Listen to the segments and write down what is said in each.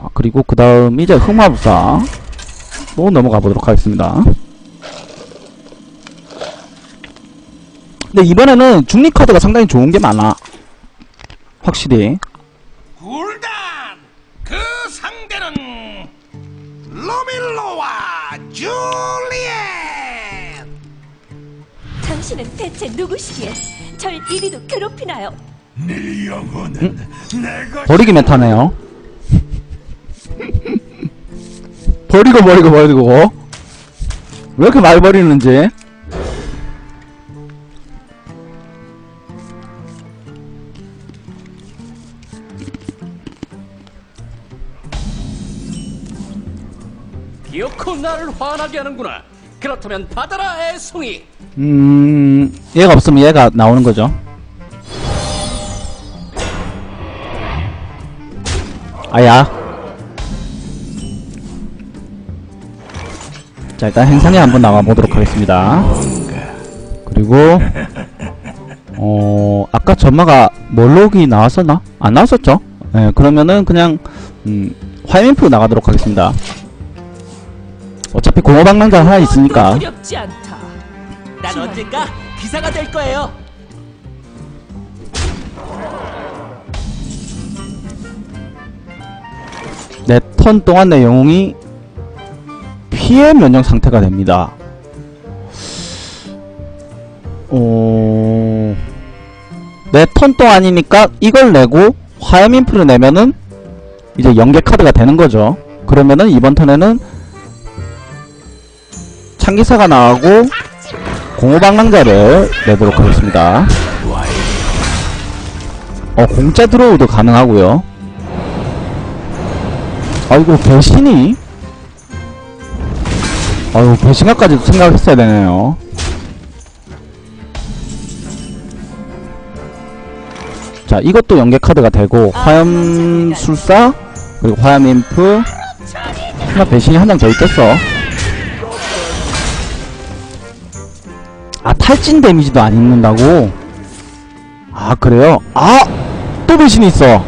자, 그리고 그 다음 이제 흑마법사 로 넘어가 보도록 하겠습니다. 근데 이번에는 중립 카드가 상당히 좋은 게 많아. 확실히. 굴단 그 상대는 로밀로와 줄리엣 당신은 대체 누구시기에 절 이리도 괴롭히나요? 네 영혼은 내가 버리기 메타네요. 버리고 버리고 버리고. 왜 이렇게 많이 버리는지. 기어코 나를 화나게 하는구나. 그렇다면 받아라 애송이. 음, 얘가 없으면 얘가 나오는 거죠. 아야. 자, 일단 행성에 한번 나가보도록 하겠습니다. 그리고, 어, 아까 전마가 몰록이 나왔었나? 안 나왔었죠? 예, 그러면은 그냥, 음, 화염인프 나가도록 하겠습니다. 어차피 공허방랑자 하나 있으니까. 두렵지 않다. 난 언젠가 기사가 될 거예요. 네턴 동안 내 영웅이 피해 면역 상태가 됩니다. 어... 내턴 동안이니까 이걸 내고 화염 인프를 내면은 이제 연계 카드가 되는 거죠. 그러면은 이번 턴에는 창기사가 나가고 공호방랑자를 내도록 하겠습니다. 어, 공짜 드로우도 가능하고요. 아이고 배신이 아유 배신가까지 생각했어야 되네요. 자 이것도 연계 카드가 되고 화염술사 그리고 화염인프. 하나 배신이 한 장 더 있겠어. 아 탈진 데미지도 안 입는다고? 아 그래요? 아 또 배신이 있어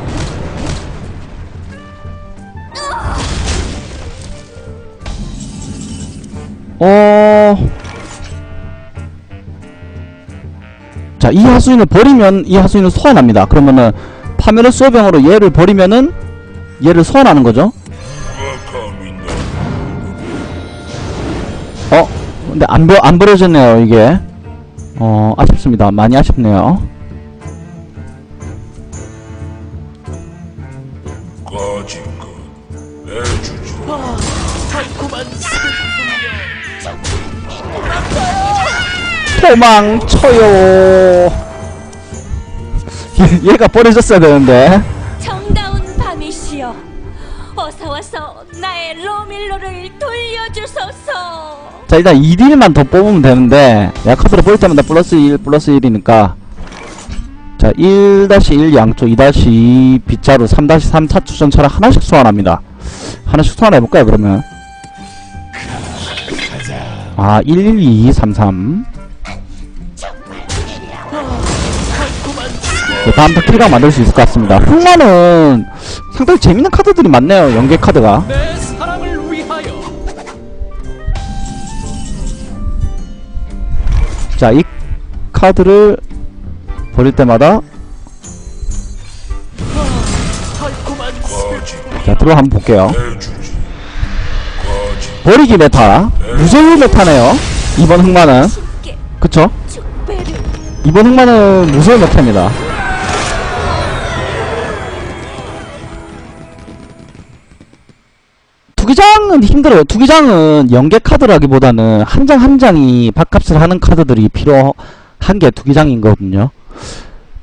어. 자, 이 하수인을 버리면 이 하수인을 소환합니다. 그러면은 파멸의 수호병으로 얘를 버리면은 얘를 소환하는 거죠. 어? 근데 안, 버, 안 버려졌네요, 이게. 어, 아쉽습니다. 많이 아쉽네요. 거짓것 내주지 달콤한 도망쳐요. 얘, 얘가 버려졌어야 되는데. 정다운 밤이시여. 어서 와서 나의 로밀로를 돌려주소서. 자 일단 2딜만 더 뽑으면 되는데 야 카드를 뽑을 때마다 플러스 1 플러스 1이니까 자 1-1 양쪽 2-2 빗자루 3-3 차추 전차를 하나씩 소환합니다 하나씩 소환해볼까요 그러면 아 1, 네, 다음 턴 킬각 만들 수 있을 것 같습니다 흑마는 상당히 재밌는 카드들이 많네요 연계 카드가. 자, 이 카드를 버릴 때마다 자, 들어 한번 볼게요. 버리기 메타. 무서운 메타네요. 이번 흑마는. 그쵸? 이번 흑마는 무서운 메타입니다. 투기장은 힘들어요. 투기장은 연계 카드라기보다는 한장한 장이 밥값을 하는 카드들이 필요한 게 투기장이거든요.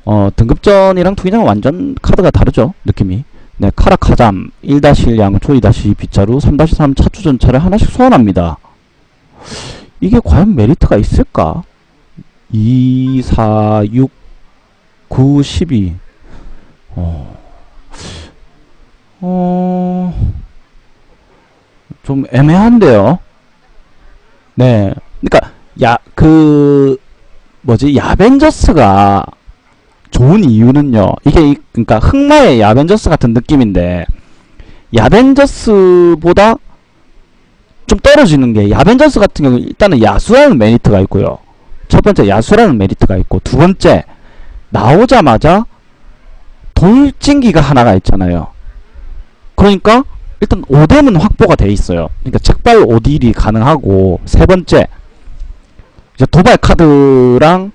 어, 등급전이랑 투기장은 완전 카드가 다르죠. 느낌이. 네, 카라카잠 1-1 양초 2-2 빗자루 3-3 차추 전차를 하나씩 소환합니다. 이게 과연 메리트가 있을까? 2, 4, 6, 9, 12. 어. 어. 좀 애매한데요. 네. 그러니까 야, 그 뭐지? 야벤져스가 좋은 이유는요. 이게 이- 그러니까 흑마의 야벤져스 같은 느낌인데 야벤져스보다 좀 떨어지는 게 야벤져스 같은 경우 일단은 야수라는 메리트가 있고요. 첫 번째 야수라는 메리트가 있고 두 번째 나오자마자 돌진기가 하나가 있잖아요. 그러니까 일단 5뎀은 확보가 돼 있어요. 그러니까 책발 5딜이 가능하고 세 번째 이제 도발 카드랑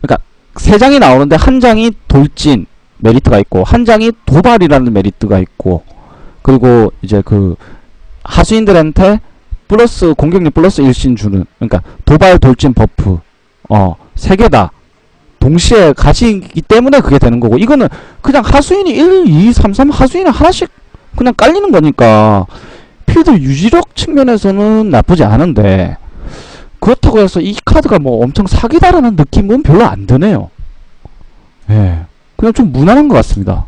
그러니까 세 장이 나오는데 한 장이 돌진 메리트가 있고 한 장이 도발이라는 메리트가 있고 그리고 이제 그 하수인들한테 플러스 공격력 플러스 일신 주는 그러니까 도발 돌진 버프 어 세 개다 동시에 가지기 때문에 그게 되는 거고 이거는 그냥 하수인이 1, 2, 3, 3 하수인이 하나씩 그냥 깔리는 거니까 필드 유지력 측면에서는 나쁘지 않은데 그렇다고 해서 이 카드가 뭐 엄청 사기다라는 느낌은 별로 안 드네요. 예. 그냥 좀 무난한 것 같습니다.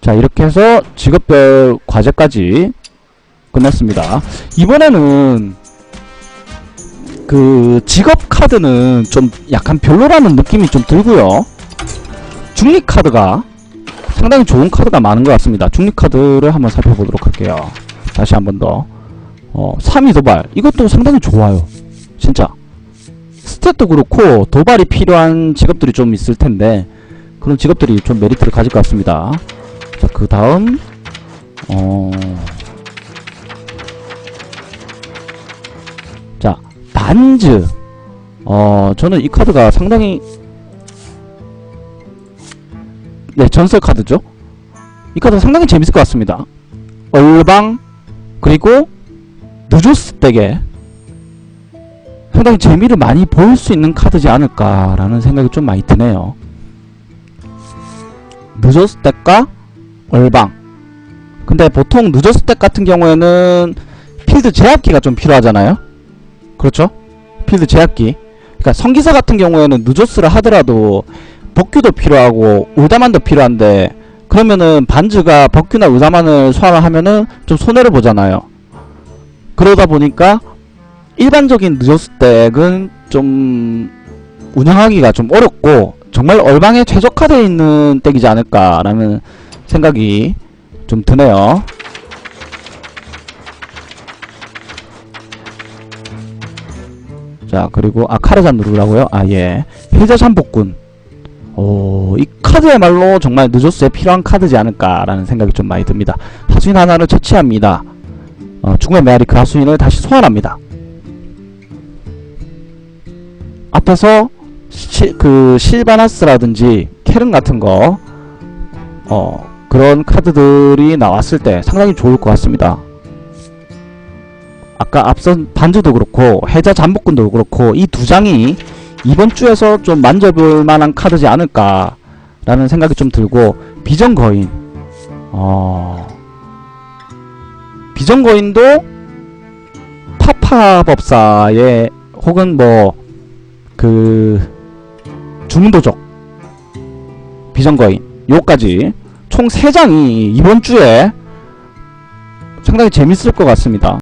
자, 이렇게 해서 직업별 과제까지 끝났습니다. 이번에는 그 직업 카드는 좀 약간 별로라는 느낌이 좀 들고요. 중립 카드가 상당히 좋은 카드가 많은 것 같습니다. 중립 카드를 한번 살펴보도록 할게요. 다시 한 번 더. 어, 3위 도발. 이것도 상당히 좋아요. 진짜. 스탯도 그렇고 도발이 필요한 직업들이 좀 있을 텐데 그런 직업들이 좀 메리트를 가질 것 같습니다. 자, 그 다음 어... 자, 반즈. 어, 저는 이 카드가 상당히 네, 전설 카드죠. 이 카드 상당히 재밌을 것 같습니다. 얼방 그리고 느조스 덱에 상당히 재미를 많이 보일 수 있는 카드지 않을까라는 생각이 좀 많이 드네요. 느조스 덱과 얼방. 근데 보통 느조스 덱 같은 경우에는 필드 제압기가 좀 필요하잖아요. 그렇죠? 필드 제압기. 그러니까 성기사 같은 경우에는 느조스를 하더라도 버큐도 필요하고 울다만도 필요한데 그러면은 반즈가 버큐나 울다만을 소환을 하면은 좀 손해를 보잖아요. 그러다 보니까 일반적인 느조스 덱은 좀 운영하기가 좀 어렵고 정말 얼방에 최적화되어 있는 덱이지 않을까라는 생각이 좀 드네요. 자 그리고 아 카르잔 누르라고요? 아 예 힐자산 복군 오, 이 카드야말로 정말 느조스에 필요한 카드지 않을까라는 생각이 좀 많이 듭니다. 하수인 하나를 처치합니다. 어, 죽음의 메아리 그 하수인을 다시 소환합니다. 앞에서 시, 그 실바나스라든지 캐른 같은 거 어, 그런 카드들이 나왔을 때 상당히 좋을 것 같습니다. 아까 앞선 반즈도 그렇고 해자 잠복군도 그렇고 이 두 장이 이번 주에서 좀 만져볼 만한 카드지 않을까 라는 생각이 좀 들고 비전 거인 어 비전 거인도 파파 법사의 혹은 뭐 그 주문도적 비전 거인 요까지 총 3장이 이번 주에 상당히 재밌을 것 같습니다.